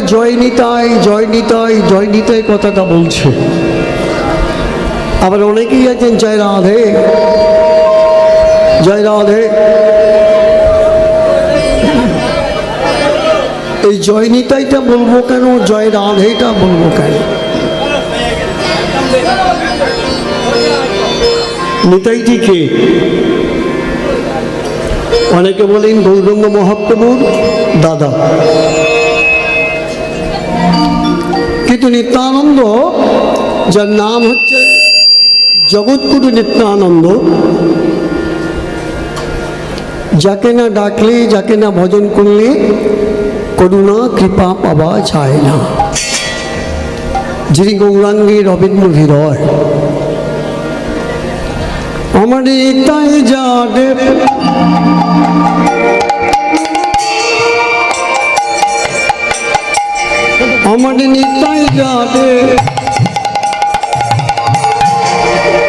জয় নিতাই জয় নিতাই জয় নিতাই কথাটা বলছে। আবার অনেকেই আছেন, জয় রাধে জয় রাধে। এই জয় নিতাইটা বলব কেন, জয় রাধেটা বলব কেন? নিতাইটি কে? অনেকে বলেন, গৌরঙ্গ মহাপ্রভুর দাদা। কিন্তু নিত্যানন্দ, যার নাম হচ্ছে জগৎকুটু নিত্যানন্দ, যাকে না ডাকলে, যাকে না ভজন করলে করুণা, কৃপা পাওয়া যায় না। যিনি গৌরাঙ্গী রবীন্দ্র ভিরয়। আমার তাই যা দেব মন নিতাই যাবে।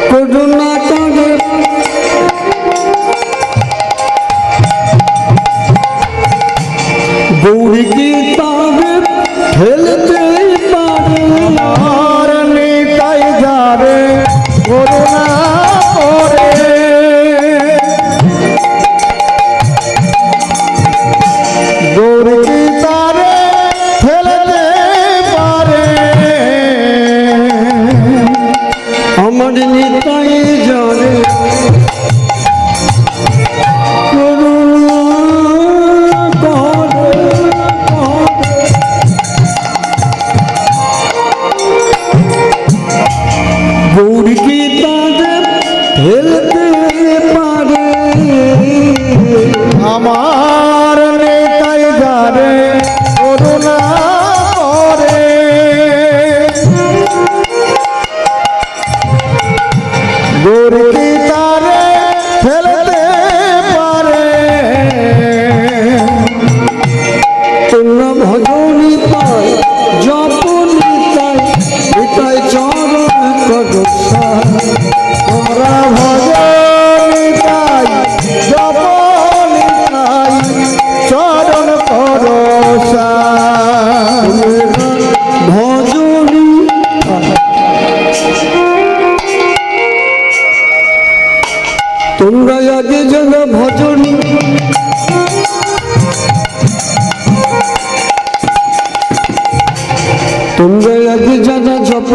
করুণা করে গৌরীকে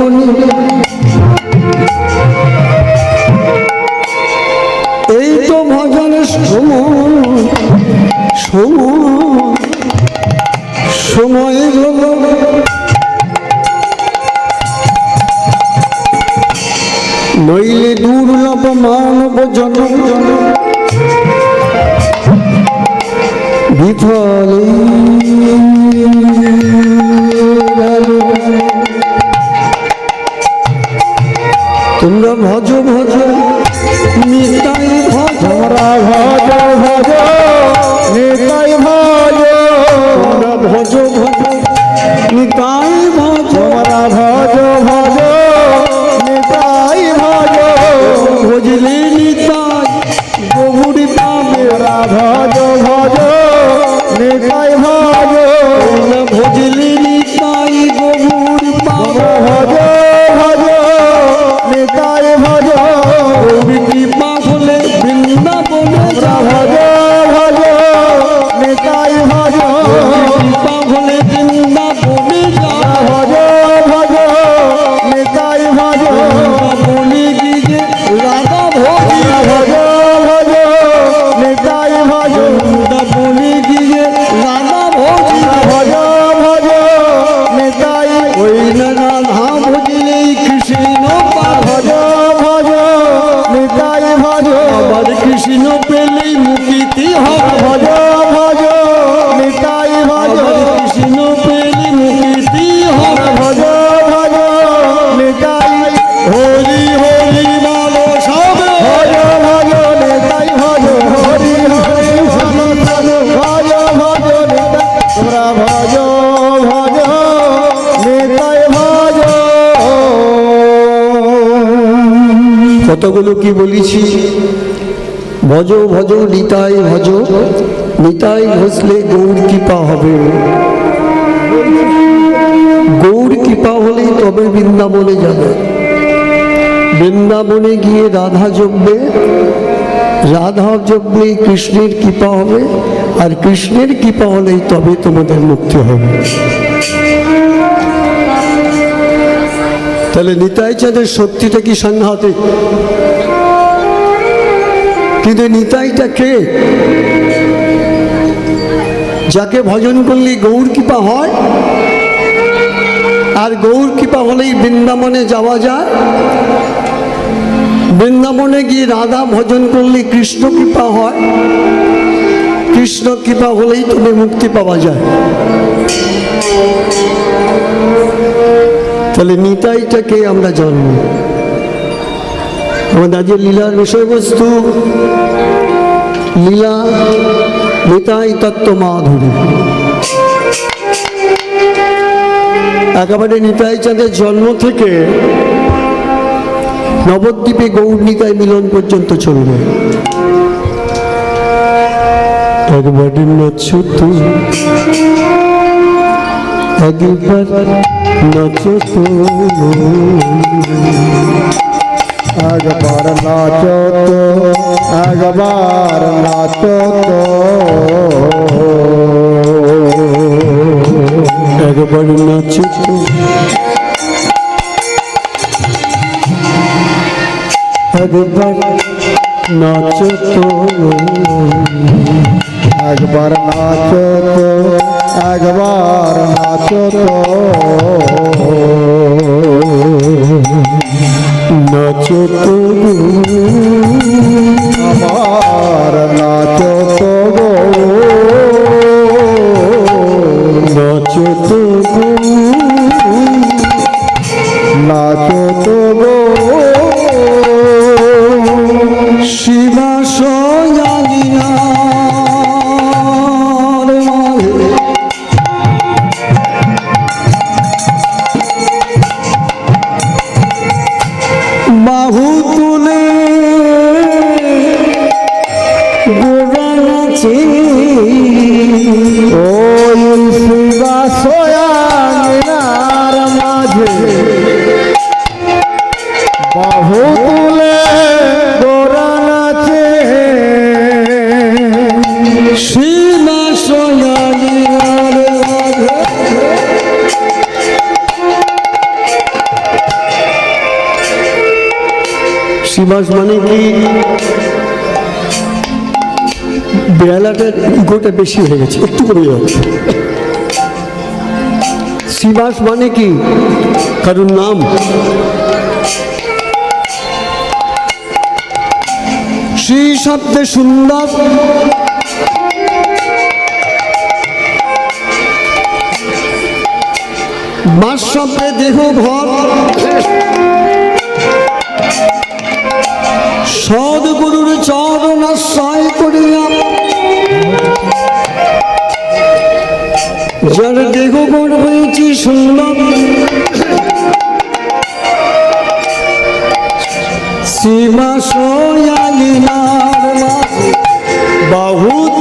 bonito. ভজ ভজ কতগুলো কি বলেছি? ভজ ভজ, নিতাই ভজ, নিতাই ঘষলে গৌর কৃপা হবে। গৌর কৃপা হলে তবে বৃন্দাবনে যাবে। বৃন্দাবনে গিয়ে রাধা জপবে। রাধা জপলে কৃষ্ণের কৃপা হবে, আর কৃষ্ণের কৃপা হলেই তবে তোমাদের মুক্তি হবে। তাহলে নিতাই চাঁদের সত্যিটা কি সাংঘাতিক কিন্তু নিতাইটা কে? যাকে ভজন করলে গৌর কৃপা হয়, আর গৌর কৃপা হলেই বৃন্দাবনে যাওয়া যায়। বৃন্দাবনে গিয়ে রাধা ভজন করলে কৃষ্ণ কৃপা হয়। কৃষ্ণ কৃপা হলেই তবে মুক্তি পাওয়া যায়। তাহলে নিতাইটাকে আমরা জানব আমাদের আজকের লীলার বিষয়বস্তু, লীলা, নিতাই তত্ত্ব মাধুরী। একেবারে নিতাই চাঁদের জন্ম থেকে নবদ্বীপে গৌর নিতাই মিলন পর্যন্ত চলবে। একবারে একবার নাচো তো একবার নাচো তো একবার নাচো তো। একবার নাচো একবার নাচো তো। একবার নাচো তো একবার নাচো তো। নাচো তো শিবাস মানে কি? বেড়ালাটার ইগোটা বেশি হয়ে গেছে, একটু করে যাবে। শিবাস মানে কি? কারুর নাম? শ্রী শব্দে সুন্দর। বাস শব্দে দেহ ভর। সদগুরুর চরণ আশ্রয় করিয়া যার দেহ হয়েছি শুনলাম সীমা সয়ালিনার বাহু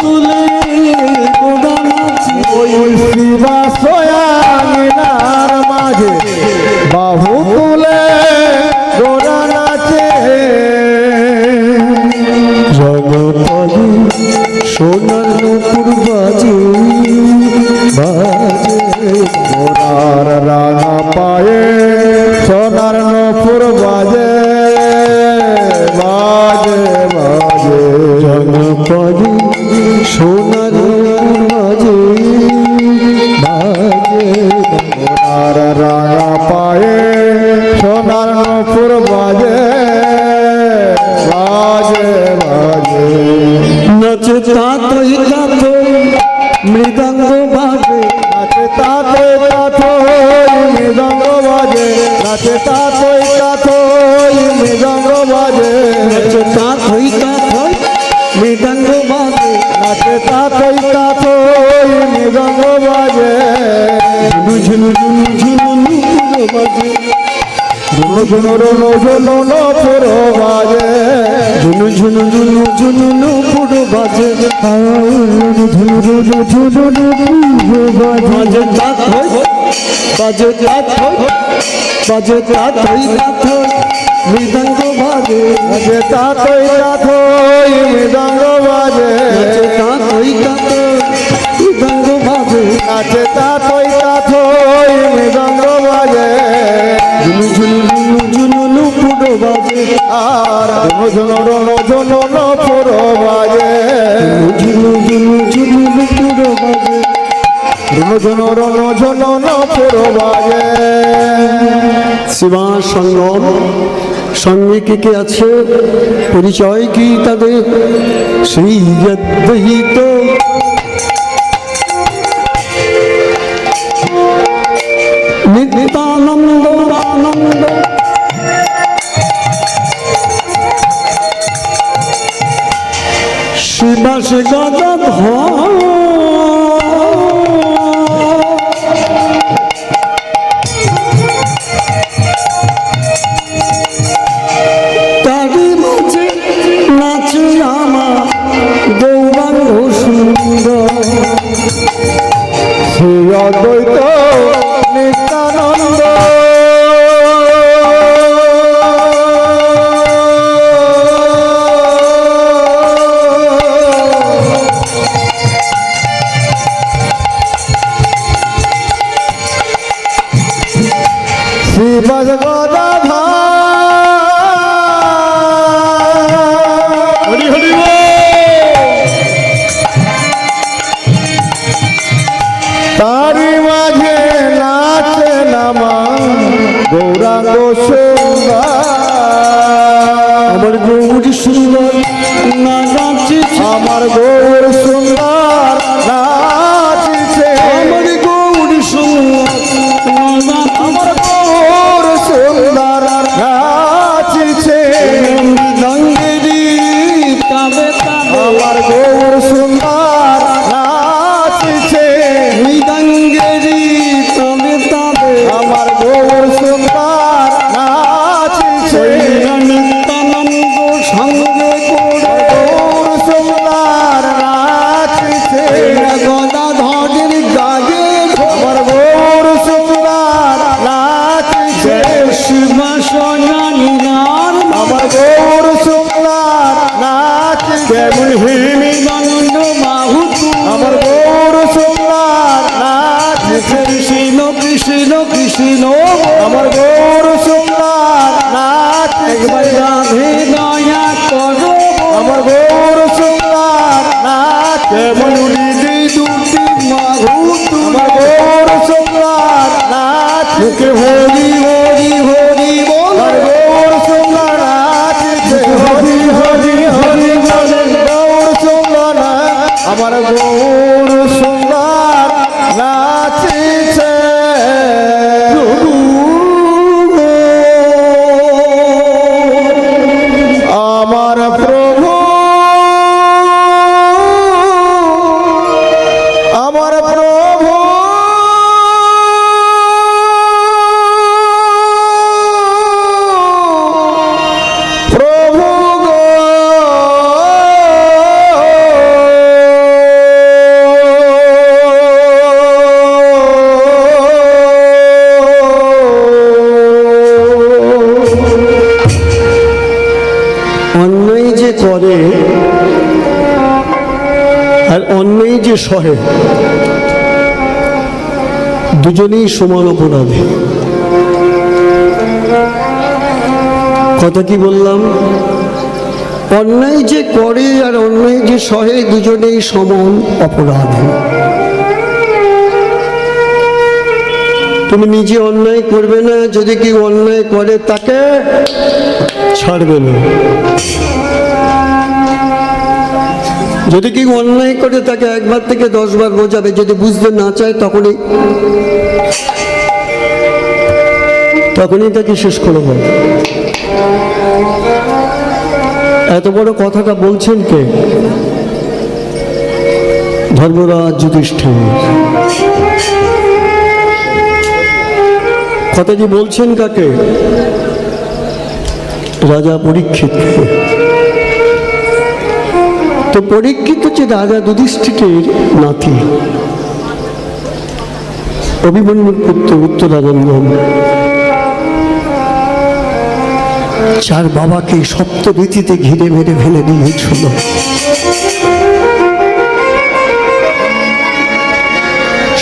સોનારનો પૂર્વ આજે ঝুনুর বাজে ঝুনু ঝুনু মৃদঙ্গ বাজে মৃদঙ্গ বাজে ভজন শিবা সঙ্গম সঙ্গে কে কে আছে? পরিচয় কি তাদের? সেই শিবা amor de Deus. যে সহে দুজনেই সমান অপরাধী। কথা কি বললাম? অন্যায় যে করে আর অন্যায় যে সহে দুজনেই সমান অপরাধ। তুমি নিজে অন্যায় করবে না, যদি কেউ অন্যায় করে তাকে ছাড়বে না। যদি কেউ অন্যায় করে, তাকে একবার থেকে দশবার বোঝাবে। যদি বুঝতে না চায়, তখনই তখনই তাকে শেষ করব এত বড় কথাটা বলছেন কে? ধর্মরাজ যুধিষ্ঠির। যে বলছেন কাকে? রাজা পরীক্ষিত। তো পরীক্ষিত হচ্ছে রাজা যুধিষ্ঠিরের নাতি। অভিমন্যুর পুত্র উত্তরানন্দন যার বাবাকে সপ্ত রীতিতে ঘিরে মেরে ফেলে নিয়েছিল।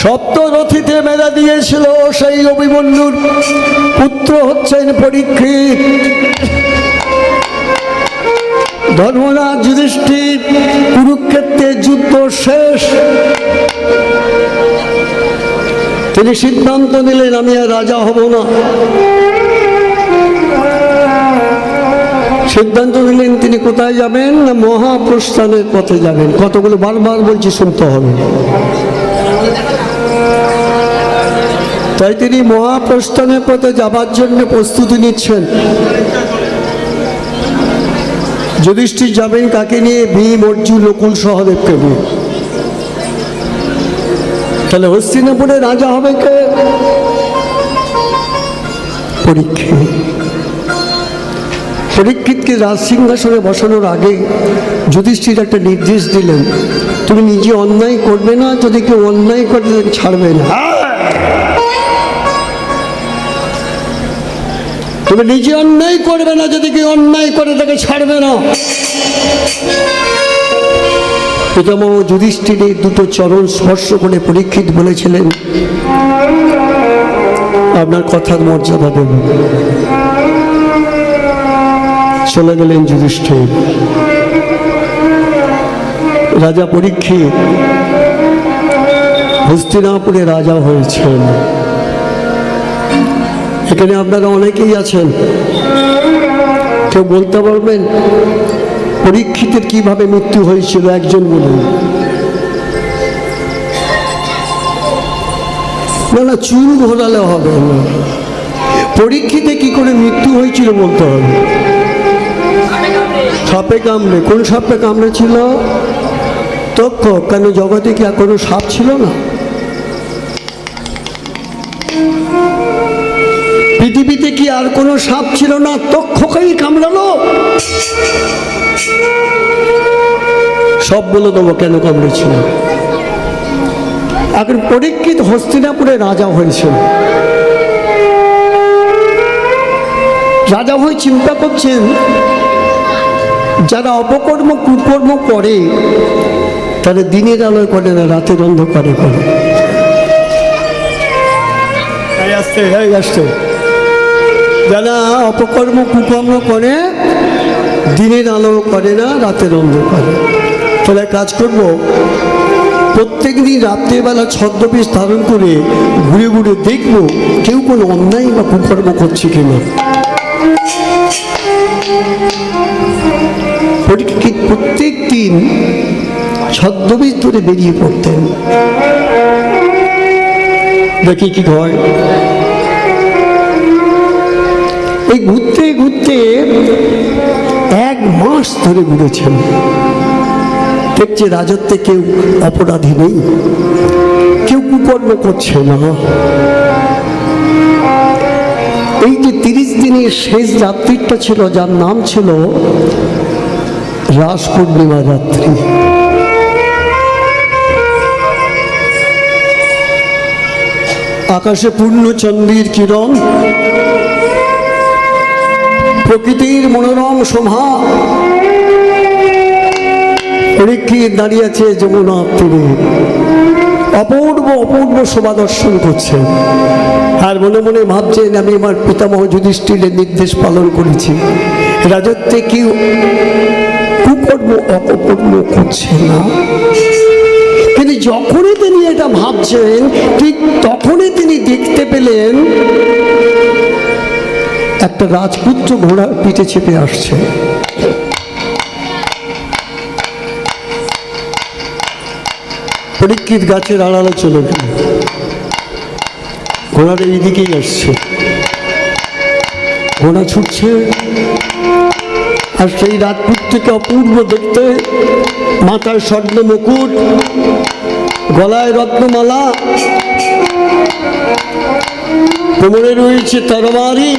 সপ্তরথিতে মেলা দিয়েছিল সেই অভিমন্যুর পুত্র হচ্ছেন পরীক্ষিত। ধর্মরাজ যুধিষ্ঠির কুরুক্ষেত্রের যুদ্ধ শেষ। তিনি সিদ্ধান্ত নিলেন, আমি আর রাজা হব না। সিদ্ধান্ত নিলেন, তিনি কোথায় যাবেন? না মহাপ্রস্থানের পথে যাবেন? কতগুলো বারবার বলছি, শুনতে হবে। তাই তিনি মহাপ্রস্থানের পথে যাবার জন্য প্রস্তুতি নিচ্ছেন। যুধিষ্ঠির যাবেন কাকে নিয়ে? ভীম, অর্জুন, নকুল সহদেবকে নিয়ে। তাহলে হস্তিনাপুরে রাজা হবে কে? পরীক্ষিত। পরীক্ষিতকে রাজ সিংহাসনে বসানোর আগে যুধিষ্ঠির একটা নির্দেশ দিলেন, তুমি নিজে অন্যায় করবে না, যদি কেউ অন্যায় করে ছাড়বে না। তুমি নিজে অন্যায় করবে না যদি কেউ অন্যায় করে, তাকে ছাড়বে না। প্রথম যুধিষ্ঠির এই দুটো চরণ স্পর্শ করে পরীক্ষিত বলেছিলেন, আপনার কথার মর্যাদা দেব। চলে গেলেন যুধিষ্ঠির। রাজা পরীক্ষিত হস্তিনাপুরে রাজা হয়েছেন। এখানে আপনারা অনেকেই আছেন। কেউ বলতে পারবেন, পরীক্ষিতের কীভাবে মৃত্যু হয়েছিল একজন বলুন। না না, চুল ঘোরালে হবে। না পরীক্ষিতে কি করে মৃত্যু হয়েছিল বলতে হবে। সাপে কামড়ে, কোন সাপে কামড়েছিল? তক্ষ, কেন জগতে কি আর কোনো সাপ ছিল না? আর কোনো সাপ ছিল না, তক্ষকেই কামড়ালো। সব বলে দেবো কেন কামড়েছিল? এখন পরীক্ষিত হস্তিনাপুরে রাজা হয়েছিল। রাজা হয়ে চিন্তা করছেন, যারা অপকর্ম, কুকর্ম করে তারা দিনের আলোয় করে না, রাতের অন্ধকারে করে। আসতে আসতে যারা অপকর্ম কুকর্ম করে, দিনের আলো করে না, রাতের অন্ধকারে। তাহলে কাজ করব প্রত্যেক দিন রাত্রেবেলা ছদ্মবেশ ধারণ করে ঘুরে ঘুরে দেখব কেউ কোনো অন্যায় বা কুকর্ম করছে কিনা। প্রত্যেক দিন ছদ্মবেশ ধরে বেরিয়ে পড়তেন। দেখি কি হয়। এই ঘুরতে ঘুরতে এক মাস ধরে ঘুরেছেন। দেখছে রাজত্বে কেউ অপরাধী নেই। কেউ কুকর্ম করছে না। এই যে তিরিশ দিনের শেষ রাত্রিটা ছিল, যার নাম ছিল রাস পূর্ণিমা রাত্রি। আকাশে পূর্ণচন্দ্রের কিরণ প্রকৃতির মনোরম শোভা। পরীক্ষিত দাঁড়িয়ে আছে যমুনা তীরে। অপূর্ব অপূর্ব শোভা দর্শন করছেন আর মনে মনে ভাবছেন, আমি আমার পিতামহ যুধিষ্ঠিরের নির্দেশ পালন করেছি। রাজত্বে কি কুকর্ম অপকর্ম করছে না। কিন্তু যখনই তিনি এটা ভাবছেন, ঠিক তখনই তিনি দেখতে পেলেন একটা রাজপুত্র ঘোড়ার পিঠে চেপে আসছে। পরীক্ষিত গাছের আড়ালে চলে গেল। ঘোড়ার এই দিকেই আসছে। ঘোড়া ছুটছে আর সেই রাজপুত্রকে অপূর্ব দেখতে মাথায় স্বর্ণ মুকুট, গলায় রত্নমালা, কোমরে রয়েছে তরবারি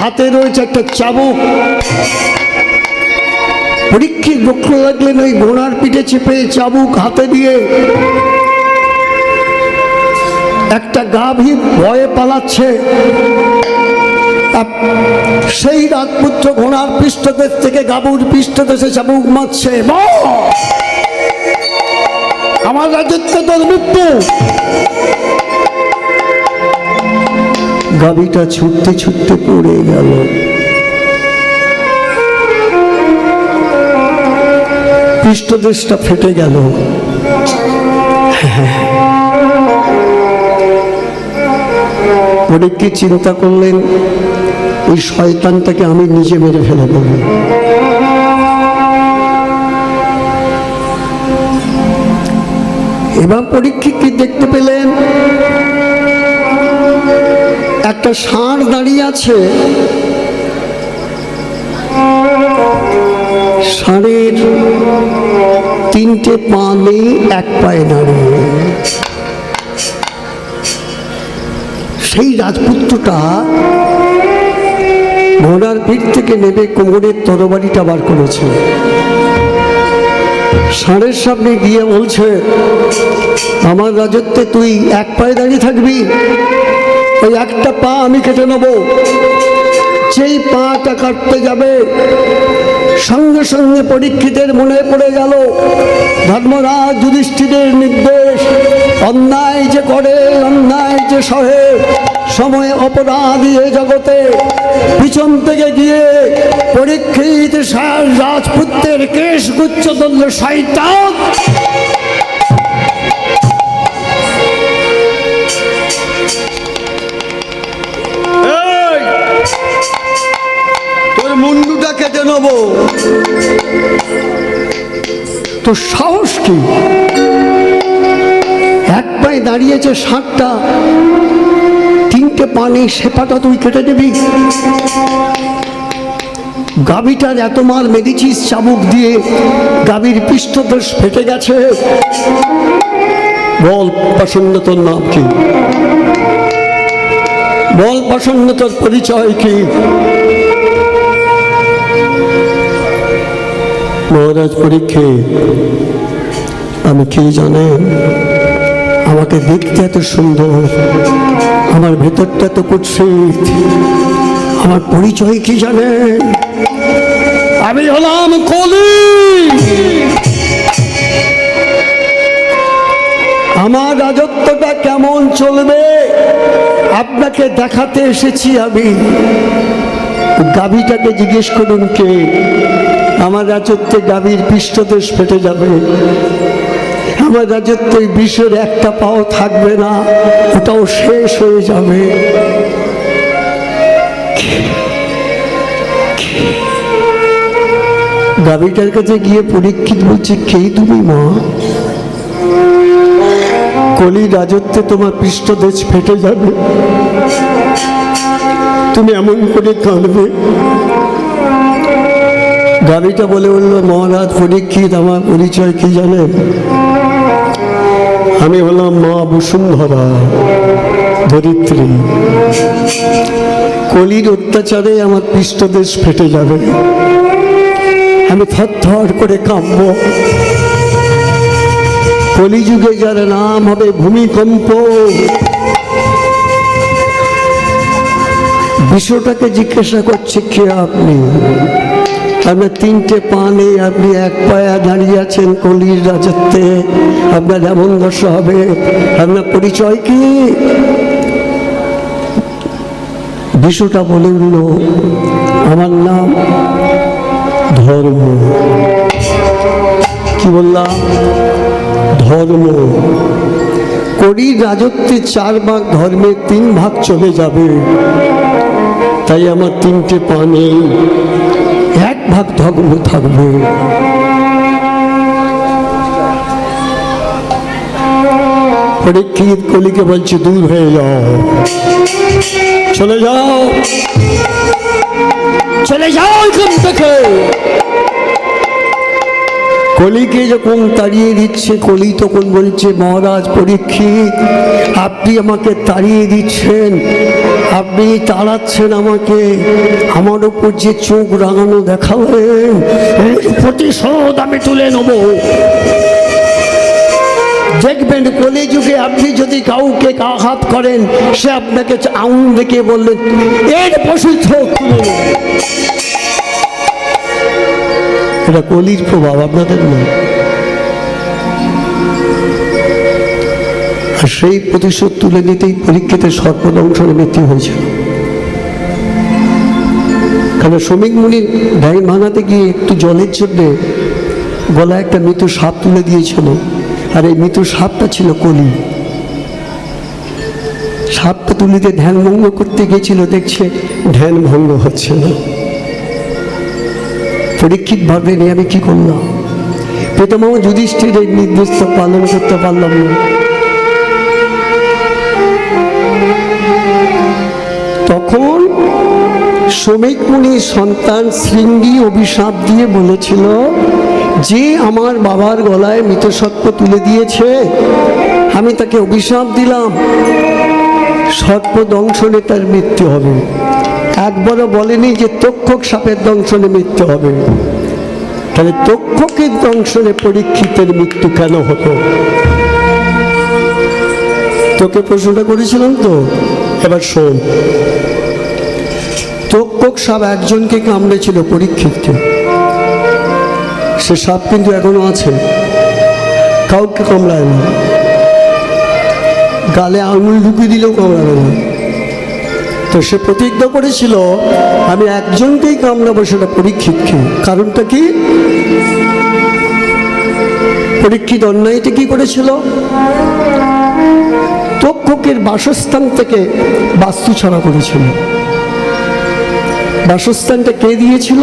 হাতে রয়েছে একটা চাবুক। পরীক্ষিত লক্ষ্য লাগলেন ওই ঘোড়ার পিঠে চেপে চাবুক হাতে দিয়ে। একটা গাভী ভয়ে পালাচ্ছে। সেই রাজপুত্র ঘোড়ার পৃষ্ঠদেশ থেকে গাবুর পৃষ্ঠদেশে চাবুক মারছে! আমার রাজত্ব তোর মৃত্যু। গাবিটা ছুটতে ছুটতে পড়ে গেল। পৃষ্ঠদেশটা ফেটে গেল। পরীক্ষিত চিন্তা করলেন, ওই শয়তানটাকে আমি নিজে মেরে ফেলে দেব। এবার পরীক্ষিত কি দেখতে পেলেন? একটা ষাঁড় দাঁড়িয়ে আছে। ষাঁড়ের তিনটে পা নেই এক পায়ে দাঁড়িয়ে সেই রাজপুত্রটা ঘোড়ার পিঠ থেকে নেমে কোমরের তরবারিটা বার করেছে। ষাঁড়ের সামনে গিয়ে বলছে, আমার রাজত্বে তুই এক পায়ে দাঁড়িয়ে থাকবি? ওই একটা পা আমি কেটে নেব। যেই পাটা কাটতে যাবে, সঙ্গে সঙ্গে পরীক্ষিতের মনে পড়ে গেল, ধর্মরাজ যুধিষ্ঠিরের নির্দেশ, অন্যায় যে করে, অন্যায় যে সহে, সময়ে অপরাধ এ জগতে, পিছন থেকে গিয়ে পরীক্ষিত রাজপুত্রের কেশ গুচ্ছ ধরল শয়তান। মুন্ডুটা কেটে নেব। তো সাহস কি? এক পায়ে দাঁড়িয়েছে ষাটটা তিনটে পানি সেপাটা তুই কেটে দিবি গাবিটার এত মার মেরেছিস চাবুক দিয়ে গাবির পৃষ্ঠদেশ ফেটে গেছে। বল প্রসন্ন তোর নাম কি? বল প্রসন্ন তোর পরিচয় কি? মহারাজ পরীক্ষে, আমি কি জানেন আমাকে দেখতে এত সুন্দর, আমার ভেতরটা তো কুৎসিত, আমার পরিচয় কি জানেন আমি হলাম কলি। আমার রাজত্বটা কেমন চলবে? আপনাকে দেখাতে এসেছি আমি। গাভীটাকে জিজ্ঞেস করুন কে? আমার রাজত্বে গাভীর পৃষ্ঠদেশ ফেটে যাবে। আমার রাজত্বে বিষের একটা পাও থাকবে না, ওটাও শেষ হয়ে যাবে। গাভীটার কাছে গিয়ে পরীক্ষিত বলছে খেই তুমি মা? কলি রাজত্বে তোমার পৃষ্ঠদেশ ফেটে যাবে। তুমি এমন করে কাঁদবে? গাড়িটা বলে বলল মহারাজ পরীক্ষিত আমার পরিচয় কি জানেন আমি হলাম মা বসুন্ধরা ধরিত্রী। কলির অত্যাচারে আমার পৃষ্ঠদেশ ফেটে যাবে। আমি থর করে কাঁপব কলিযুগে যার নাম হবে ভূমিকম্প বিশ্বটাকে জিজ্ঞাসা করছে, কে আপনি? আপনার তিনটে পা নেই আপনি এক পায়া দাঁড়িয়ে আছেন কলির রাজত্বে। আপনার এমন দশা হবে। আপনার পরিচয় কি? বিশ্বটা বলে উঠল, আমার নাম ধর্ম। কি বললাম? ধর্ম। কলির রাজত্বে চার ভাগ ধর্মের তিন ভাগ চলে যাবে। তাই আমার তিনটে পা নেই। এক ভাগ ধর্ম থাকবে। পরীক্ষিত কলিকে বলছে, দূর হয়ে যাও। চলে যাও। চলে যাও এখান থেকে। কলিকে যখন তাড়িয়ে দিচ্ছে, কলি তখন বলছে, মহারাজ, পরীক্ষিত, আপনি আমাকে তাড়িয়ে দিচ্ছেন। আপনি তাড়াচ্ছেন আমাকে, আমার উপর যে চোখ রাঙানো দেখাবেন এর প্রতিশোধ আমি তুলে নেব। দেখবেন কলি যুগে আপনি যদি কাউকে আঘাত করেন, সে আপনাকে আঙুল রেখে বললেন এর তুলে এটা কলির প্রভাব, আপনাদের নয়। সেই প্রতিশোধ তুলে নিতেই পরীক্ষিতে সর্বদংশনে মৃত্যু হয়েছিল। কারণ শ্রমিক মুনির ধ্যান ভাঙাতে গিয়ে একটু জলের জন্যে গলায় একটা মৃত সাপ তুলে দিয়েছিল, আর এই মৃত সাপটা ছিল কলি। সাপটা তুলে দিয়ে ধ্যান ভঙ্গ করতে গিয়েছিল, দেখছে ধ্যান ভঙ্গ হচ্ছে না। পরীক্ষিত ভাবলেন "এ আমি কি করলাম? পিতামহ যুধিষ্ঠির এই নির্দেশ পালন করতে পারলাম না। তখন শ্রমিক মুনির সন্তান শৃঙ্গি অভিশাপ দিয়ে বলেছিল, যে আমার বাবার গলায় মৃতসত্ব তুলে দিয়েছে, আমি তাকে অভিশাপ দিলাম। সর্প দংশনে তার মৃত্যু হবে। একবারও বলেনি যে তক্ষক সাপের দংশনে মৃত্যু হবে। তাহলে তক্ষকের দংশনে পরীক্ষিতের মৃত্যু কেন হতো? তোকে প্রশ্নটা করেছিলাম তো? এবার শোন। তক্ষক সাপ একজনকে কামড়েছিল পরীক্ষিতকে। সে সাপ কিন্তু এখনও আছে। কাউকে কামড়ায় না। গালে আঙুল ঢুকিয়ে দিলেও কামড়াবে না। তো সে প্রতিজ্ঞা করেছিল, আমি একজনকেই কামড়াবো সেটা পরীক্ষিতকে। কারণটা কি? পরীক্ষিত অন্যায়টা কি করেছিল? তক্ষকের বাসস্থান থেকে বাস্তু ছড়া করেছিল। বাসস্থানটা কে দিয়েছিল?